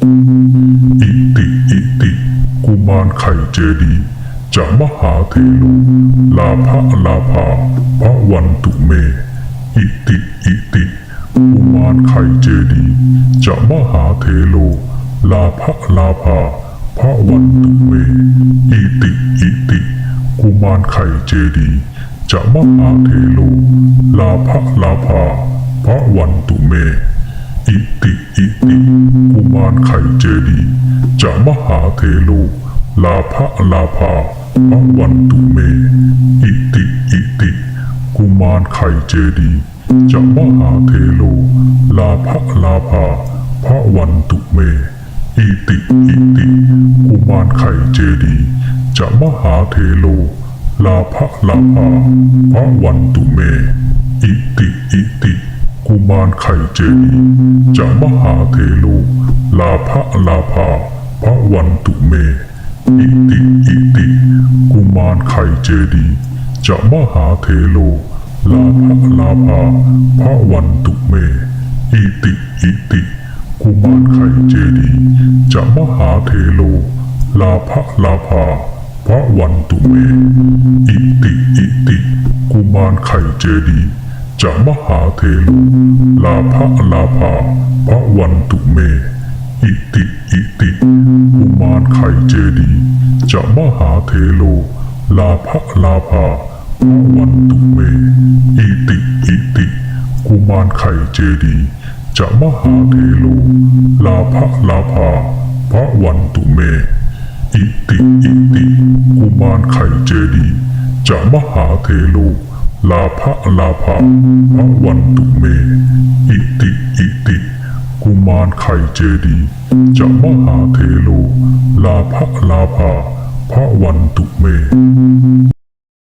อิติอิติ กุมารไข่เจดีย์จะมหาเทโลลาภลาภาพระวันตุเม อิติอิติกุมารไข่เจดีย์จะมหาเทโลลาภลาภาพระวันตุเม อิติอิติ กุมารไข่เจดีย์จะมหาเทโลลาภลาภาพระวันตุเม อิติ อิติกุมารไข่เจดีจะมหาเทโลลาภะลาภาพระวันตุเม อิติอิติ กุมารไข่เจดีจะมหาเทโลลาภะลาภาพระวันตุเม อิติอิติ กุมารไข่เจดีจะมหาเทโลลาภะลาภาพระวันตุเม อิติอิติ กุมารไข่เจดีย์จะมหาเทโลลาภลาภาพระวันตุเม อิติอิติ กุมารไข่เจดีย์จะมหาเทโลลาภลาภาพระวันตุเม อิติอิติ กุมารไข่เจดีย์จะมหาเทโลลาภลาภาพระวันตุเม อิติอิติ กุมารไข่เจดีย์ จะมหาเทโลลาภลาภาพระวันตุเม อิติอิติกุมารไข่เจดีย์จะมหาเทโล ลาภลาภาพระวันตุเม อิติอิติกุมารไข่เจดีย์จะมหาเทโลลาภลาภาพระวันตุเมอิติอิติกุมารไข่เจดีย์จะมหาเทโล ลาภลาภะพระวันตุเม อิติอิติ กุมารไข่เจดียจะมหาเทโล ลาภลาภะพระวันตุเม